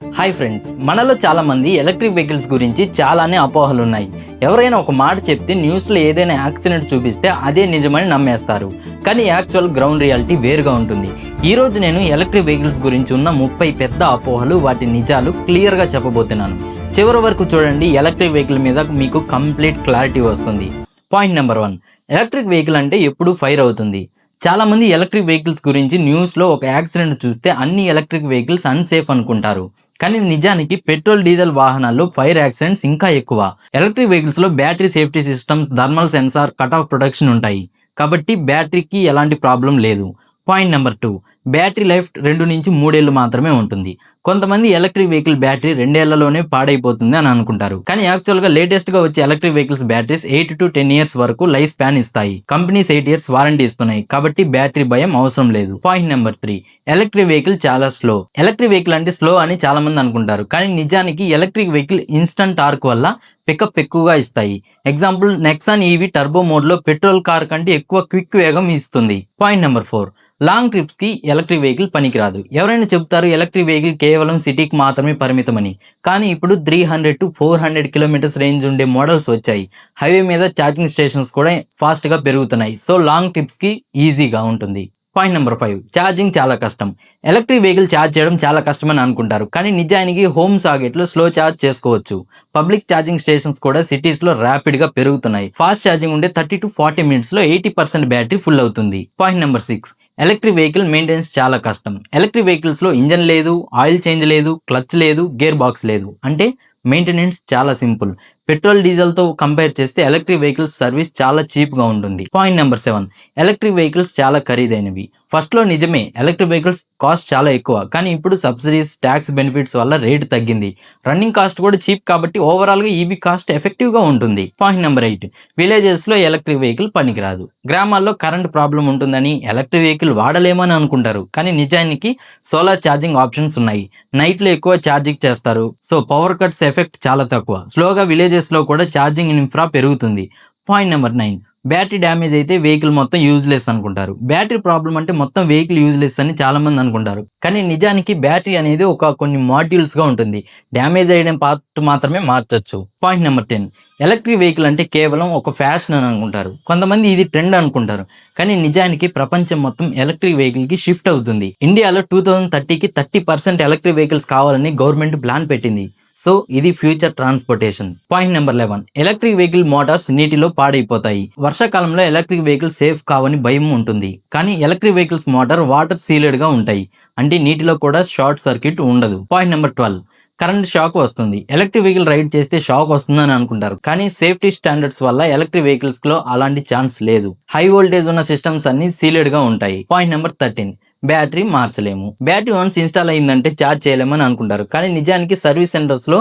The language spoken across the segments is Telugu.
హాయ్ ఫ్రెండ్స్ మనలో చాలా మంది ఎలక్ట్రిక్ వెహికల్స్ గురించి చాలానే అపోహలు ఉన్నాయి ఎవరైనా ఒక మాట చెప్తే న్యూస్లో ఏదైనా యాక్సిడెంట్ చూపిస్తే అదే నిజమని నమ్మేస్తారు. కానీ యాక్చువల్ గ్రౌండ్ రియాలిటీ వేరుగా ఉంటుంది. ఈ రోజు నేను ఎలక్ట్రిక్ వెహికల్స్ గురించి ఉన్న ముప్పై పెద్ద అపోహలు వాటి నిజాలు క్లియర్గా చెప్పబోతున్నాను. చివరి వరకు చూడండి ఎలక్ట్రిక్ వెహికల్ మీద మీకు కంప్లీట్ క్లారిటీ వస్తుంది. Point number one electric vehicle అంటే ఎప్పుడు ఫైర్ అవుతుంది. చాలా మంది ఎలక్ట్రిక్ వెహికల్స్ గురించి న్యూస్లో ఒక యాక్సిడెంట్ చూస్తే అన్ని ఎలక్ట్రిక్ వెహికల్స్ అన్సేఫ్ అనుకుంటారు. కానీ నిజానికి పెట్రోల్ డీజిల్ వాహనాల్లో ఫైర్ యాక్సిడెంట్స్ ఇంకా ఎక్కువ. Electric వెహికల్స్లో battery safety systems thermal sensor cut off protection ఉంటాయి. కాబట్టి బ్యాటరీకి ఎలాంటి ప్రాబ్లం లేదు. Point number two battery life రెండు నుంచి మూడేళ్ళు మాత్రమే ఉంటుంది. కొంతమంది ఎలక్ట్రిక్ వెహికల్ బ్యాటరీ రెండేళ్ళలోనే పాడైపోతుంది అని అనుకుంటారు. కానీ యాక్చువల్గా లేటెస్ట్గా వచ్చే electric vehicles batteries eight to ten years వరకు లైఫ్ స్పాన్ ఇస్తాయి. కంపెనీస్ ఎయిట్ ఇయర్స్ వారంటీ ఇస్తున్నాయి. కాబట్టి బ్యాటరీ భయం అవసరం లేదు. Point number three electric vehicle చాలా స్లో ఎలక్ట్రిక్ వెహికల్ అంటే స్లో అని చాలా మంది అనుకుంటారు. కానీ నిజానికి ఎలక్ట్రిక్ వెహికల్ ఇన్స్టంట్ టార్క్ వల్ల పికప్ ఎక్కువగా ఇస్తాయి. ఎగ్జాంపుల్ నెక్సాన్ ఈవీ టర్బో మోడ్లో పెట్రోల్ కార్ కంటే ఎక్కువ క్విక్ వేగం ఇస్తుంది. పాయింట్ నెంబర్ ఫోర్ లాంగ్ ట్రిప్స్కి ఎలక్ట్రిక్ వెహికల్ పనికిరాదు. ఎవరైనా చెప్తారు ఎలక్ట్రిక్ వెహికల్ కేవలం సిటీకి మాత్రమే పరిమితమని. కానీ ఇప్పుడు three hundred to four hundred kilometers range ఉండే మోడల్స్ వచ్చాయి. హైవే మీద ఛార్జింగ్ స్టేషన్స్ కూడా ఫాస్ట్గా పెరుగుతున్నాయి. సో లాంగ్ ట్రిప్స్కి ఈజీగా ఉంటుంది. పాయింట్ నెంబర్ ఫైవ్ ఛార్జింగ్ చాలా కష్టం. ఎలక్ట్రిక్ వెహికల్ ఛార్జ్ చేయడం చాలా కష్టమని అనుకుంటారు. కానీ నిజానికి హోమ్ సాకెట్లో స్లో ఛార్జ్ చేసుకోవచ్చు. పబ్లిక్ ఛార్జింగ్ స్టేషన్స్ కూడా సిటీస్లో ర్యాపిడ్గా పెరుగుతున్నాయి. ఫాస్ట్ ఛార్జింగ్ ఉంటే థర్టీ టు ఫార్టీ మినిట్స్లో ఎయిటీ పర్సెంట్ బ్యాటరీ ఫుల్ అవుతుంది. Point number six electric vehicle maintenance చాలా కష్టం. ఎలక్ట్రిక్ వెహికల్స్లో ఇంజన్ లేదు ఆయిల్ చేంజ్ లేదు క్లచ్ లేదు గేర్ బాక్స్ లేదు. అంటే మెయింటెనెన్స్ చాలా సింపుల్ పెట్రోల్ డీజిల్తో కంపేర్ చేస్తే ఎలక్ట్రిక్ వెహికల్స్ సర్వీస్ చాలా చీప్గా ఉంటుంది. Point number seven electric vehicles చాలా ఖరీదైనవి. ఫస్ట్లో నిజమే ఎలక్ట్రిక్ వెహికల్స్ కాస్ట్ చాలా ఎక్కువ. కానీ ఇప్పుడు సబ్సిడీస్ ట్యాక్స్ బెనిఫిట్స్ వల్ల రేటు తగ్గింది. రన్నింగ్ కాస్ట్ కూడా చీప్ కాబట్టి ఓవరాల్గా ఈవీ కాస్ట్ ఎఫెక్టివ్గా ఉంటుంది. పాయింట్ నెంబర్ ఎయిట్ విలేజెస్లో ఎలక్ట్రిక్ వెహికల్ పనికిరాదు. గ్రామాల్లో కరెంట్ ప్రాబ్లం ఉంటుందని ఎలక్ట్రిక్ వెహికల్ వాడలేమని అనుకుంటారు. కానీ నిజానికి సోలార్ ఛార్జింగ్ ఆప్షన్స్ ఉన్నాయి. నైట్లో ఎక్కువ ఛార్జింగ్ చేస్తారు. సో పవర్ కట్స్ ఎఫెక్ట్ చాలా తక్కువ. స్లోగా విలేజెస్లో కూడా ఛార్జింగ్ ఇన్ఫ్రా పెరుగుతుంది. Point number nine battery damage అయితే వెహికల్ మొత్తం యూజ్లెస్ అనుకుంటారు. బ్యాటరీ ప్రాబ్లం అంటే మొత్తం వెహికల్ యూజ్లెస్ అని చాలామంది అనుకుంటారు. కానీ నిజానికి బ్యాటరీ అనేది ఒక కొన్ని మాడ్యూల్స్గా ఉంటుంది. డ్యామేజ్ అయ్యడం పార్ట్ మాత్రమే మార్చొచ్చు. Point number ten electric vehicle అంటే కేవలం ఒక ఫ్యాషన్ అని అనుకుంటారు. కొంతమంది ఇది ట్రెండ్ అనుకుంటారు. కానీ నిజానికి ప్రపంచం మొత్తం ఎలక్ట్రిక్ వెహికల్కి షిఫ్ట్ అవుతుంది. ఇండియాలో టూ థౌజండ్ థర్టీకి థర్టీ పర్సెంట్ ఎలక్ట్రిక్ వెహికల్స్ కావాలని గవర్నమెంట్ ప్లాన్ పెట్టింది. సో ఇది future transportation. Point number eleven electric vehicle motors నీటిలో పాడైపోతాయి. వర్షాకాలంలో ఎలక్ట్రిక్ వెహికల్ సేఫ్ కావని భయం ఉంటుంది. కానీ ఎలక్ట్రిక్ వెహికల్స్ మోటార్ వాటర్ సీలెడ్గా ఉంటాయి. అంటే నీటిలో కూడా షార్ట్ సర్క్యూట్ ఉండదు. Point number twelve current shock వస్తుంది. ఎలక్ట్రిక్ వెహికల్ రైడ్ చేస్తే షాక్ వస్తుందని అనుకుంటారు. కానీ సేఫ్టీ స్టాండర్డ్స్ వల్ల ఎలక్ట్రిక్ వెహికల్స్లో అలాంటి ఛాన్స్ లేదు. హై వోల్టేజ్ ఉన్న సిస్టమ్స్ అన్ని సీలెడ్గా ఉంటాయి. పాయింట్ నెంబర్ థర్టీన్ బ్యాటరీ మార్చలేము. బ్యాటరీ వన్స్ ఇన్స్టాల్ అయిందంటే ఛార్జ్ చేయలేమని అనుకుంటారు. కానీ నిజానికి సర్వీస్ సెంటర్స్లో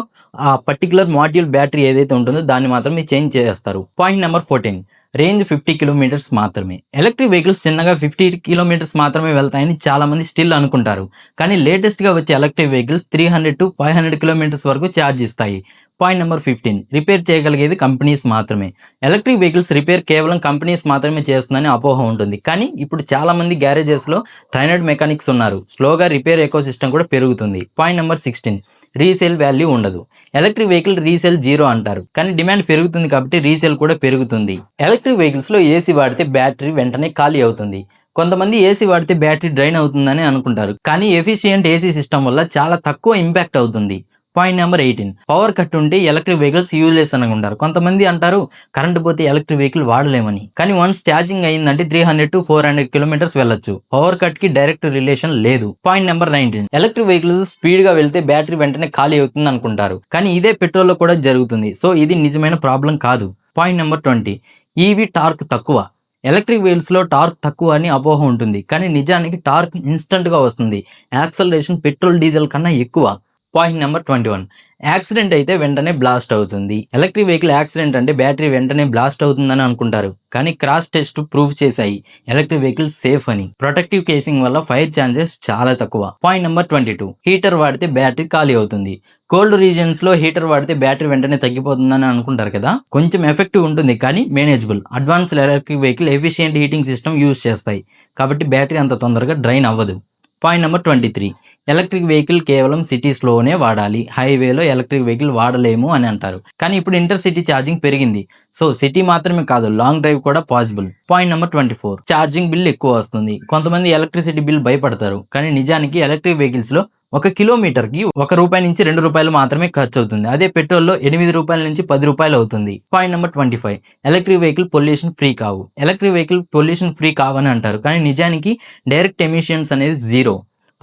ఆ పర్టికులర్ మాడ్యూల్ బ్యాటరీ ఏదైతే ఉంటుందో దాన్ని మాత్రమే చేంజ్ చేస్తారు. Point number fourteen. Range fifty kilometers మాత్రమే. ఎలక్ట్రిక్ వెహికల్స్ చిన్నగా ఫిఫ్టీ కిలోమీటర్స్ మాత్రమే వెళ్తాయని చాలామంది స్టిల్ అనుకుంటారు. కానీ లేటెస్ట్గా వచ్చే electric vehicles three hundred to five hundred kilometers వరకు ఛార్జ్ ఇస్తాయి. పాయింట్ నెంబర్ ఫిఫ్టీన్ రిపేర్ చేయగలిగేది కంపెనీస్ మాత్రమే. ఎలక్ట్రిక్ వెహికల్స్ రిపేర్ కేవలం కంపెనీస్ మాత్రమే చేస్తుందని అపోహ ఉంటుంది. కానీ ఇప్పుడు చాలామంది గ్యారేజెస్లో ట్రైనడ్ మెకానిక్స్ ఉన్నారు. స్లోగా రిపేర్ ఎకో సిస్టమ్ కూడా పెరుగుతుంది. Point number sixteen resale value ఉండదు. ఎలక్ట్రిక్ వెహికల్ రీసేల్ జీరో అంటారు. కానీ డిమాండ్ పెరుగుతుంది కాబట్టి రీసేల్ కూడా పెరుగుతుంది. ఎలక్ట్రిక్ వెహికల్స్లో ఏసీ వాడితే బ్యాటరీ వెంటనే ఖాళీ అవుతుంది. కొంతమంది ఏసీ వాడితే బ్యాటరీ డ్రైన్ అవుతుందని అనుకుంటారు. కానీ ఎఫిషియంట్ ఏసీ సిస్టమ్ వల్ల చాలా తక్కువ ఇంపాక్ట్ అవుతుంది. Point number eighteen power cut ఉంటే ఎలక్ట్రిక్ వెహికల్స్ యూజ్లెస్ అని అనుకుంటారు కొంతమంది అంటారు కరెంట్ పోతే ఎలక్ట్రిక్ వెహికల్ వాడలేమని. కానీ వన్స్ ఛార్జింగ్ అయిందంటే three hundred to four hundred kilometres వెళ్ళొచ్చు. పవర్ కట్కి డైరెక్ట్ రిలేషన్ లేదు. Point number nineteen electric vehicles స్పీడ్గా వెళ్తే బ్యాటరీ వెంటనే ఖాళీ అవుతుంది అనుకుంటారు. కానీ ఇదే పెట్రోల్లో కూడా జరుగుతుంది. సో ఇది నిజమైన ప్రాబ్లం కాదు. Point number twenty EV torque తక్కువ. ఎలక్ట్రిక్ వెహికల్స్లో టార్క్ తక్కువ అని అపోహ ఉంటుంది. కానీ నిజానికి టార్క్ ఇన్స్టంట్గా వస్తుంది. యాక్సలరేషన్ పెట్రోల్ డీజిల్ కన్నా ఎక్కువ. Point number twenty one. Accident అయితే వెంటనే బ్లాస్ట్ అవుతుంది. ఎలక్ట్రిక్ వెహికల్ యాక్సిడెంట్ అంటే బ్యాటరీ వెంటనే బ్లాస్ట్ అవుతుందని అనుకుంటారు. కానీ క్రాస్ టెస్ట్ ప్రూవ్ చేశాయి. ఎలక్ట్రిక్ వెహికల్ సేఫ్ అని. ప్రొటెక్టివ్ కేసింగ్ వల్ల ఫైర్ ఛాన్సెస్ చాలా తక్కువ. Point number twenty two. Heater వాడితే బ్యాటరీ ఖాళీ అవుతుంది. కోల్డ్ రీజన్స్లో హీటర్ వాడితే బ్యాటరీ వెంటనే తగ్గిపోతుందని అనుకుంటారు కదా? కొంచెం ఎఫెక్టివ్ ఉంటుంది కానీ manageable. Advance electric vehicle efficient heating system use చేస్తాయి. కాబట్టి బ్యాటరీ అంత తొందరగా డ్రైన్ అవ్వదు. Point number twenty three. Electric vehicle కేవలం సిటీస్లోనే వాడాలి. హైవేలో ఎలక్ట్రిక్ వెహికల్ వాడలేము అని అంటారు. కానీ ఇప్పుడు ఇంటర్ సిటీ ఛార్జింగ్ పెరిగింది. సో సిటీ మాత్రమే కాదు లాంగ్ డ్రైవ్ కూడా possible. Point number twenty four. Charging bill ఎక్కువ వస్తుంది. కొంతమంది ఎలక్ట్రిసిటీ బిల్ భయపడతారు. కానీ నిజానికి ఎలక్ట్రిక్ వెహికల్స్లో ఒక కిలోమీటర్కి ఒక రూపాయి నుంచి రెండు రూపాయలు మాత్రమే ఖర్చు అవుతుంది అదే పెట్రోల్లో ఎనిమిది రూపాయల నుంచి పది రూపాయలు అవుతుంది. Point number twenty five. Electric vehicle pollution free కావు. ఎలక్ట్రిక్ వెహికల్ పొల్యూషన్ ఫ్రీ కావని అంటారు. కానీ నిజానికి డైరెక్ట్ ఎమిషన్స్ అనేది జీరో.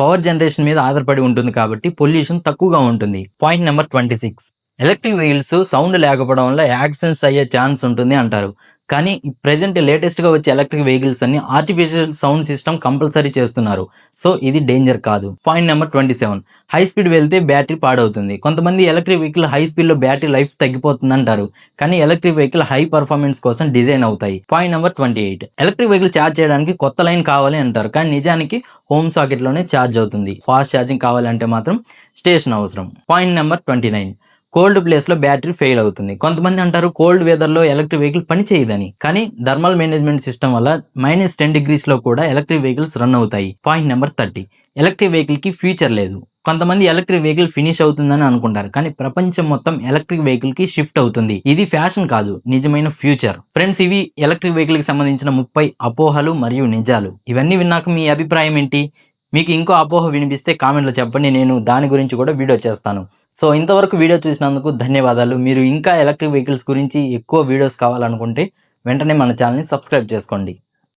పవర్ జనరేషన్ మీద ఆధారపడి ఉంటుంది కాబట్టి పొల్యూషన్ తక్కువగా ఉంటుంది. Point number twenty six. Electric vehicles sound లేకపోవడం వల్ల యాక్సిడెంట్స్ అయ్యే ఛాన్స్ ఉంటుంది అంటారు. కానీ ప్రజెంట్ లేటెస్ట్గా వచ్చే ఎలక్ట్రిక్ వెహికల్స్ అన్ని ఆర్టిఫిషియల్ సౌండ్ సిస్టమ్ కంపల్సరీ చేస్తున్నారు. సో ఇది డేంజర్ కాదు. Point number twenty seven high speed వెళ్తే బ్యాటరీ పాడవుతుంది. కొంతమంది ఎలక్ట్రిక్ వెహికల్ హై స్పీడ్లో బ్యాటరీ లైఫ్ తగ్గిపోతుంది అంటారు కానీ ఎలక్ట్రిక్ వెహికల్ హై పర్ఫార్మెన్స్ కోసం డిజైన్ అవుతాయి. Point number twenty eight electric vehicle charge చేయడానికి కొత్త లైన్ కావాలి అంటారు. కానీ నిజానికి హోమ్ సాకెట్లోనే ఛార్జ్ అవుతుంది. ఫాస్ట్ ఛార్జింగ్ కావాలంటే మాత్రం స్టేషన్ అవసరం. Point number twenty nine cold ప్లేస్లో బ్యాటరీ ఫెయిల్ అవుతుంది. కొంతమంది అంటారు కోల్డ్ వెదర్లో ఎలక్ట్రిక్ వెహికల్ పని చేయదని. కానీ థర్మల్ మేనేజ్మెంట్ సిస్టమ్ వల్ల మైనస్ టెన్ డిగ్రీస్లో కూడా ఎలక్ట్రిక్ వెహికల్స్ రన్ అవుతాయి. పాయింట్ నెంబర్ థర్టీ ఎలక్ట్రిక్ వెహికల్కి ఫ్యూచర్ లేదు. కొంతమంది ఎలక్ట్రిక్ వెహికల్ ఫినిష్ అవుతుందని అనుకుంటారు. కానీ ప్రపంచం మొత్తం ఎలక్ట్రిక్ వెహికల్కి షిఫ్ట్ అవుతుంది. ఇది ఫ్యాషన్ కాదు. నిజమైన ఫ్యూచర్ ఫ్రెండ్స్ ఇవి ఎలక్ట్రిక్ వెహికల్కి సంబంధించిన ముప్పై అపోహలు మరియు నిజాలు. ఇవన్నీ విన్నాక మీ అభిప్రాయం ఏంటి? మీకు ఇంకో అపోహ వినిపిస్తే కామెంట్లో చెప్పండి. నేను దాని గురించి కూడా వీడియో చేస్తాను. సో ఇంతవరకు వీడియో చూసినందుకు ధన్యవాదాలు. మీరు ఇంకా ఎలక్ట్రిక్ వెహికల్స్ గురించి ఎక్కువ వీడియోస్ కావాలనుకుంటే వెంటనే మన ఛానల్ని సబ్స్క్రైబ్ చేసుకోండి.